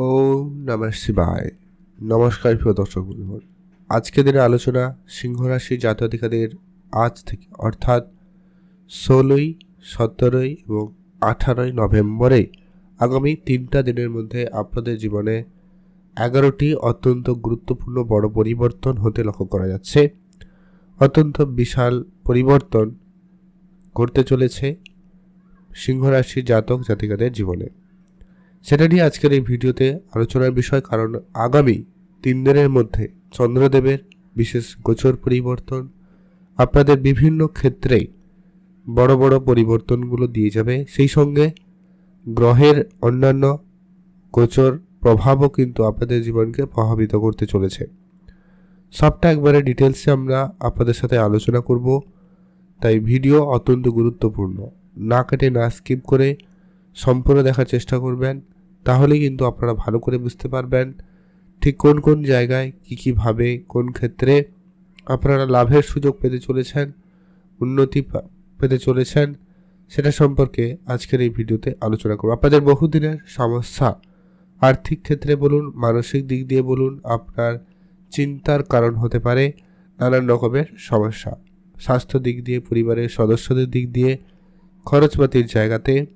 ও নমঃ শিবায়। নমস্কার প্রিয় দর্শক বন্ধুগণ। আজকে দিনের আলোচনা সিংহ রাশি জাতীয়ধিকারীদের আজ থেকে, অর্থাৎ ষোলোই, সতেরোই এবং আঠারোই নভেম্বরে আগামী তিনটা দিনের মধ্যে আপনাদের জীবনে এগারোটি অত্যন্ত গুরুত্বপূর্ণ বড় পরিবর্তন হতে লক্ষ্য করা যাচ্ছে। অত্যন্ত বিশাল পরিবর্তন ঘটতে চলেছে সিংহ রাশির জাতক জাতিকাদের জীবনে। সেটা নিয়ে আজকের এই ভিডিওতে আলোচনার বিষয়, কারণ আগামী তিন দিনের মধ্যে চন্দ্রদেবের বিশেষ গোচর পরিবর্তন আপনাদের বিভিন্ন ক্ষেত্রে বড় বড় পরিবর্তনগুলো দিয়ে যাবে। সেই সঙ্গে গ্রহের অন্যান্য গোচর প্রভাবও কিন্তু আপনাদের জীবনকে প্রভাবিত করতে চলেছে। সবটা একবারে ডিটেলসে আমরা আপনাদের সাথে আলোচনা করব। তাই ভিডিও অত্যন্ত গুরুত্বপূর্ণ। না কেটে না স্কিপ করে সম্পূর্ণ দেখার চেষ্টা করবেন, তাহলে কিন্তু আপনারা ভালো করে বুঝতে পারবেন ঠিক কোন কোন জায়গায় কী কীভাবে কোন ক্ষেত্রে আপনারা লাভের সুযোগ পেতে চলেছেন, উন্নতি পেতে চলেছেন, সেটা সম্পর্কে আজকের এই ভিডিওতে আলোচনা করব। আপনাদের বহুদিনের সমস্যা, আর্থিক ক্ষেত্রে বলুন, মানসিক দিক দিয়ে বলুন, আপনার চিন্তার কারণ হতে পারে, নানান রকমের সমস্যা। স্বাস্থ্য দিক দিয়ে, পরিবারের সদস্যদের দিক দিয়ে, খরচপাতির জায়গাতে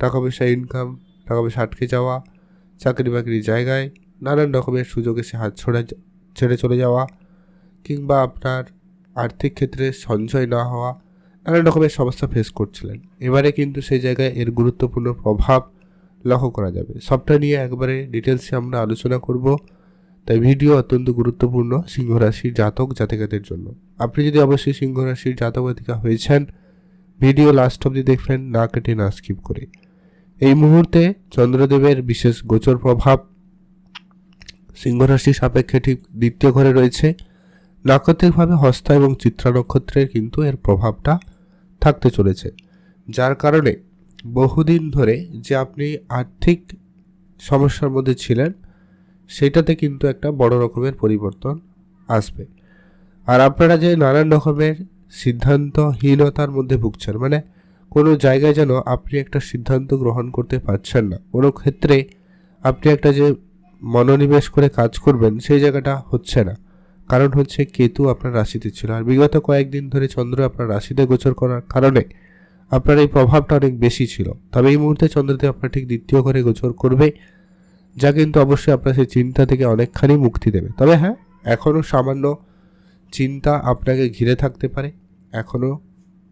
টাকা পয়সা ইনকাম টাকা পয়সা আটকে যাওয়া, চাকরি বাকরির জায়গায়, নানান রকমের সুযোগ এসে হাত ছড়া ছেড়ে চলে যাওয়া, কিংবা আপনার আর্থিক ক্ষেত্রে সঞ্চয় না হওয়া, নানান রকমের সমস্যা ফেস করছিলেন। এবারে কিন্তু সেই জায়গায় এর গুরুত্বপূর্ণ প্রভাব লক্ষ্য করা যাবে। সবটা নিয়ে একবারে ডিটেলসে আমরা আলোচনা করব। তাই ভিডিও অত্যন্ত গুরুত্বপূর্ণ সিংহ রাশির জাতক জাতিকাদের জন্য। আপনি যদি অবশ্যই সিংহ রাশির জাতক জাতিকা হয়েছেন, ভিডিও লাস্ট অবধি দেখবেন, না কেটে না স্কিপ করে। এই মুহূর্তে চন্দ্রদেবের বিশেষ গোচর প্রভাব সিংহ রাশির সাপেক্ষে ঠিক দ্বিতীয় ঘরে রয়েছে। নাক্ষত্রিকভাবে হস্তা এবং চিত্রা নক্ষত্রের কিন্তু এর প্রভাবটা থাকতে চলেছে। যার কারণে বহুদিন ধরে যে আপনি আর্থিক সমস্যার মধ্যে ছিলেন, সেটাতে কিন্তু একটা বড় রকমের পরিবর্তন আসবে। আর আপনারা যে নানান রকমের সিদ্ধান্তহীনতার মধ্যে ভুগছেন মানে কোনো জায়গায় যেন আপনি একটা সিদ্ধান্ত গ্রহণ করতে পারছেন না। কোনো ক্ষেত্রে আপনি একটা যে মনোনিবেশ করে কাজ করবেন, সেই জায়গাটা হচ্ছে না। কারণ হচ্ছে কেতু আপনার রাশিতে ছিল। আর বিগত কয়েকদিন ধরে চন্দ্র আপনার রাশিতে গোচর করার কারণে আপনার এই প্রভাবটা অনেক বেশি ছিল। তবে এই মুহূর্তে চন্দ্রদেব আপনার ঠিক দ্বিতীয় ঘরে গোচর করবে, যা কিন্তু অবশ্যই আপনার সেই চিন্তা থেকে অনেকখানি মুক্তি দেবে। তবে হ্যাঁ এখনও সামান্য চিন্তা আপনাকে ঘিরে থাকতে পারে। এখনও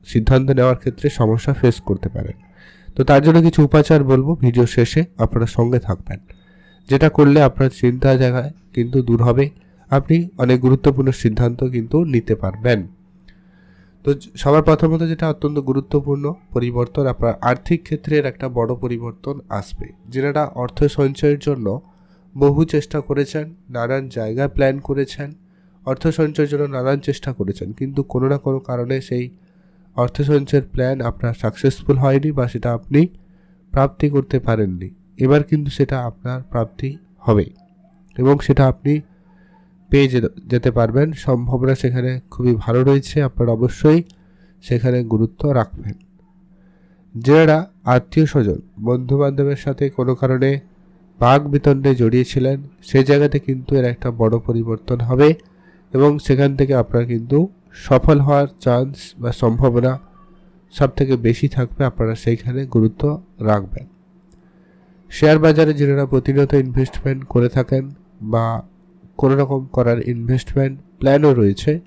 সিদ্ধান্ত নেওয়ার ক্ষেত্রে সমস্যা ফেস করতে পারেন তো তার জন্য কিছু উপাচার বলব ভিডিও শেষে, আপনারা সঙ্গে থাকবেন। যেটা করলে আপনার চিন্তা জায়গায় কিন্তু দূর হবে। আপনি অনেক গুরুত্বপূর্ণ সিদ্ধান্ত কিন্তু নিতে পারবেন। তো সবার প্রথমত যেটা অত্যন্ত গুরুত্বপূর্ণ, পরিবর্তন আপনার আর্থিক ক্ষেত্রের একটা বড় পরিবর্তন আসবে। যেটা অর্থ সঞ্চয়ের জন্য বহু চেষ্টা করেছেন, নানান জায়গায় প্ল্যান করেছেন, অর্থ সঞ্চয়ের জন্য নানান চেষ্টা করেছেন, কিন্তু কোনো না কোনো কারণে সেই অর্থ সঞ্চয়ের প্ল্যান আপনার সাকসেসফুল হয়নি বা সেটা আপনি প্রাপ্তি করতে পারেননি। এবার কিন্তু সেটা আপনার প্রাপ্তি হবে এবং সেটা আপনি পেয়ে যেতে পারবেন। সম্ভাবনা সেখানে খুবই ভালো রয়েছে, আপনারা অবশ্যই সেখানে গুরুত্ব রাখবেন। যারা আত্মীয় স্বজন বন্ধু বান্ধবের সাথে কোনো কারণে বাঘ বিতণ্ডে জড়িয়েছিলেন সেই জায়গাতে কিন্তু এর একটা বড় পরিবর্তন হবে এবং সেখান থেকে আপনার কিন্তু সফল হওয়ার চান্স বা সম্ভাবনা সব থেকে বেশি থাকবে, আপনারা সেইখানে গুরুত্ব রাখবেন। শেয়ার বাজারে যারা প্রতিনিয়ত ইনভেস্টমেন্ট করে থাকেন বা কোনো রকম করার ইনভেস্টমেন্ট প্ল্যানও রয়েছে,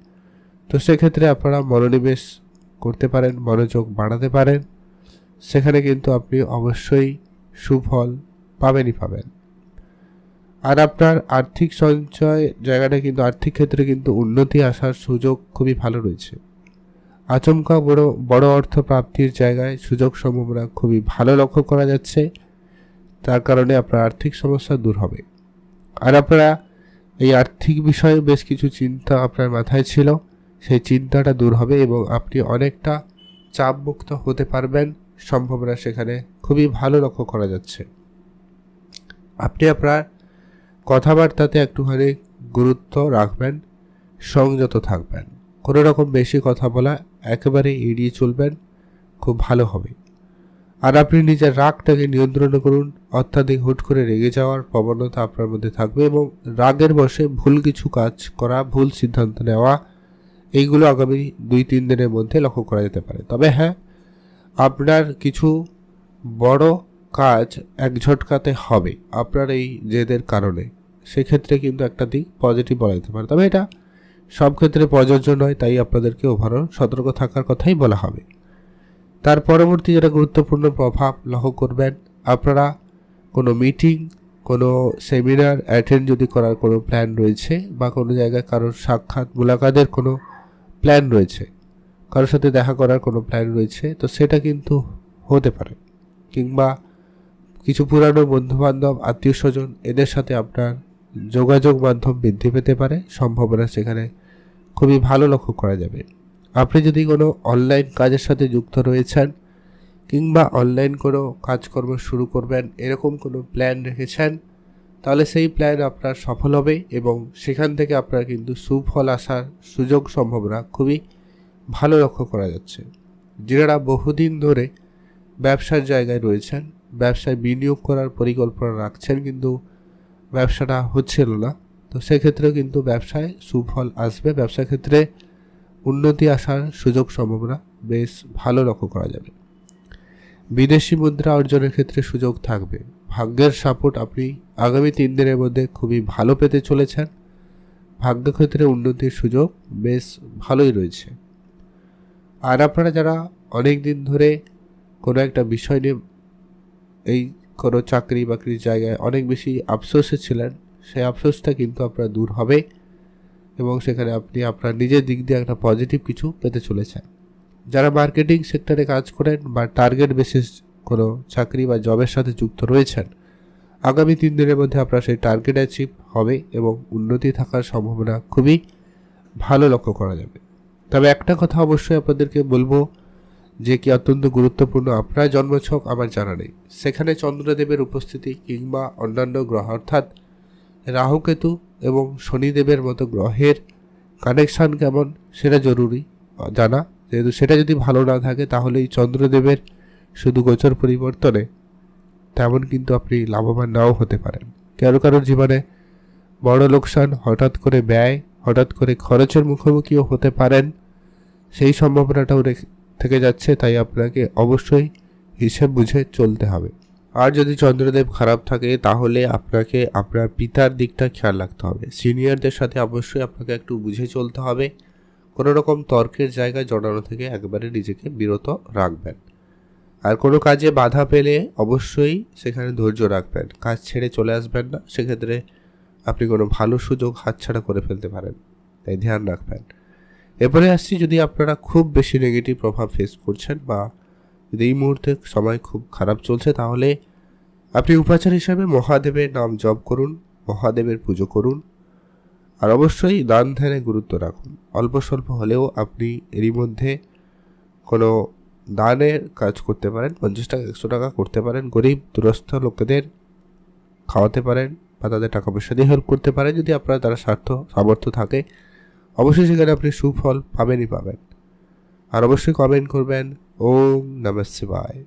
তো সেক্ষেত্রে আপনারা মনোনিবেশ করতে পারেন, মনোযোগ বাড়াতে পারেন। সেখানে কিন্তু আপনি অবশ্যই সুফল পাবেনই পাবেন। আর আপনার আর্থিক সঞ্চয় জায়গাটা কিন্তু, আর্থিক ক্ষেত্রে কিন্তু উন্নতি আসার সুযোগ খুবই ভালো রয়েছে। আচমকা বড় বড় অর্থ প্রাপ্তির জায়গায় সুযোগ সম্ভাবনা খুবই ভালো লক্ষ্য করা যাচ্ছে। তার কারণে আপনার আর্থিক সমস্যা দূর হবে। আর আপনারা এই আর্থিক বিষয়ে বেশ কিছু চিন্তা আপনার মাথায় ছিল। সেই চিন্তাটা দূর হবে এবং আপনি অনেকটা চাপমুক্ত হতে পারবেন। সম্ভাবনা সেখানে খুবই ভালো লক্ষ্য করা যাচ্ছে। আপনি আপনার কথাবার্তাতে একটুখানি গুরুত্ব রাখবেন, সংযত থাকবেন। কোনো রকম বেশি কথা বলা, একেবারে এড়িয়ে চলবেন, খুব ভালো হবে। আর আপনি নিজের রাগটাকে নিয়ন্ত্রণ করুন, অত্যাধিক হুট করে রেগে যাওয়ার প্রবণতা আপনার মধ্যে থাকবে এবং রাগের বসে ভুল কিছু কাজ করা, ভুল সিদ্ধান্ত নেওয়া, এইগুলো আগামী দুই, তিন দিনের মধ্যে লক্ষ্য করা যেতে পারে। তবে হ্যাঁ আপনার কিছু বড় কাজ এক ঝটকাতে হবে আপনার এই জেদের কারণে। সেক্ষেত্রে কিন্তু একটা দিক পজিটিভ বলা যেতে পারে। তবে এটা সব ক্ষেত্রে প্রযোজ্য নয়, তাই আপনাদেরকে ওভারঅল সতর্ক থাকার কথাই বলা হবে। তার পরবর্তী যেটা গুরুত্বপূর্ণ প্রভাব লক্ষ্য করবেন, আপনারা কোনো মিটিং কোনো সেমিনার অ্যাটেন্ড যদি করার কোনো প্ল্যান রয়েছে বা কোনো জায়গায় কারোর সাক্ষাৎ, মুলাকাতের কোনো প্ল্যান রয়েছে, কারোর সাথে দেখা করার কোনো প্ল্যান রয়েছে, তো সেটা কিন্তু হতে পারে। কিংবা কিছু পুরানো বন্ধুবান্ধব আত্মীয় স্বজন এদের সাথে আপনার যোগাযোগ মাধ্যম বৃদ্ধি পেতে পারে। সম্ভাবনা সেখানে খুবই ভালো লক্ষ্য করা যাবে। আপনি যদি কোনো অনলাইন কাজের সাথে যুক্ত রয়েছেন কিংবা অনলাইন কোনো কাজকর্ম শুরু করবেন, এরকম কোনো প্ল্যান রেখেছেন, তাহলে সেই প্ল্যান আপনার সফল হবে এবং সেখান থেকে আপনার কিন্তু সুফল আসার সুযোগ সম্ভাবনা খুবই ভালো লক্ষ্য করা যাচ্ছে। যারা বহুদিন ধরে ব্যবসার জায়গায় রয়েছেন ব্যবসায় বিনিয়োগ করার পরিকল্পনা রাখছেন, কিন্তু ব্যবসাটা হচ্ছিল না। তো সেক্ষেত্রেও কিন্তু ব্যবসায় সুফল আসবে। ব্যবসা ক্ষেত্রে উন্নতি আসার সুযোগ সম্ভাবনা বেশ ভালো লক্ষ্য করা যাবে। বিদেশি মুদ্রা অর্জনের ক্ষেত্রে সুযোগ থাকবে। ভাগ্যের সাপোর্ট আপনি আগামী তিন দিনের মধ্যে খুবই ভালো পেতে চলেছেন। ভাগ্যক্ষেত্রে উন্নতির সুযোগ বেশ ভালোই রয়েছে। আর আপনারা যারা অনেক দিন ধরে কোনো একটা বিষয় নিয়ে এই কোনো চাকরি বাকরির জায়গায় অনেক বেশি আফসোসে ছিলেন। সেই আফসোসটা কিন্তু আপনার দূর হবে এবং সেখানে আপনি আপনার নিজের দিক দিয়ে একটা পজিটিভ কিছু পেতে চলেছেন। যারা মার্কেটিং সেক্টরে কাজ করেন বা টার্গেট বেসিস কোনো চাকরি বা জবের সাথে যুক্ত রয়েছেন, আগামী তিন দিনের মধ্যে আপনার সেই টার্গেট অ্যাচিভ হবে এবং উন্নতি থাকার সম্ভাবনা খুবই ভালো লক্ষ্য করা যাবে। তবে একটা কথা অবশ্যই আপনাদেরকে বলব যে কি অত্যন্ত গুরুত্বপূর্ণ, আপনার জন্মছক আমার জানা নেই। সেখানে চন্দ্রদেবের উপস্থিতি কিংবা অন্যান্য গ্রহ, অর্থাৎ রাহুকেতু এবং শনিদেবের মতো গ্রহের কানেকশান কেমন, সেটা জরুরি, জানা। যেহেতু সেটা যদি ভালো না থাকে তাহলে এই চন্দ্রদেবের শুধু গোচর পরিবর্তনে তেমন কিন্তু আপনি লাভবান নাও হতে পারেন। কারও কারোর জীবনে বড় লোকসান হঠাৎ করে ব্যয়, হঠাৎ করে খরচের মুখোমুখিও হতে পারেন। সেই সম্ভাবনাটাও থেকে যাচ্ছে, তাই আপনাকে অবশ্যই হিসেব বুঝে চলতে হবে। আর যদি চন্দ্রদেব খারাপ থাকে, তাহলে আপনাকে আপনার পিতার দিকটা খেয়াল রাখতে হবে। সিনিয়রদের সাথে অবশ্যই আপনাকে একটু বুঝে চলতে হবে। কোনো রকম তর্কের জায়গায় জড়ানো থেকে একবারে নিজেকে বিরত রাখবেন। আর কোনো কাজে বাধা পেলে অবশ্যই সেখানে ধৈর্য রাখবেন। কাজ ছেড়ে চলে আসবেন না। সেক্ষেত্রে আপনি কোনো ভালো সুযোগ হাতছাড়া করে ফেলতে পারেন। তাই ধ্যান রাখবেন। এরপরে আসছি যদি আপনারা খুব বেশি নেগেটিভ প্রভাব ফেস করছেন বা যদি এই মুহূর্তে সময় খুব খারাপ চলছে, তাহলে আপনি উপাচার হিসাবে মহাদেবের নাম জপ করুন, মহাদেবের পুজো করুন। আর অবশ্যই দান ধ্যানে গুরুত্ব রাখুন। অল্প স্বল্প হলেও আপনি এরই মধ্যে কোনো দানের কাজ করতে পারেন, পঞ্চাশ টাকা, একশো টাকা করতে পারেন, গরিব, দুরস্থ লোকেদের খাওয়াতে পারেন বা তাদের টাকা পয়সা দিয়ে হেল্প করতে পারেন, যদি আপনার তারা স্বার্থ সামর্থ্য থাকে। অবশ্যই সেখানে আপনি সুফল পাবেনই পাবেন। আর অবশ্যই কমেন্ট করবেন। ওম নমঃ শিবায়।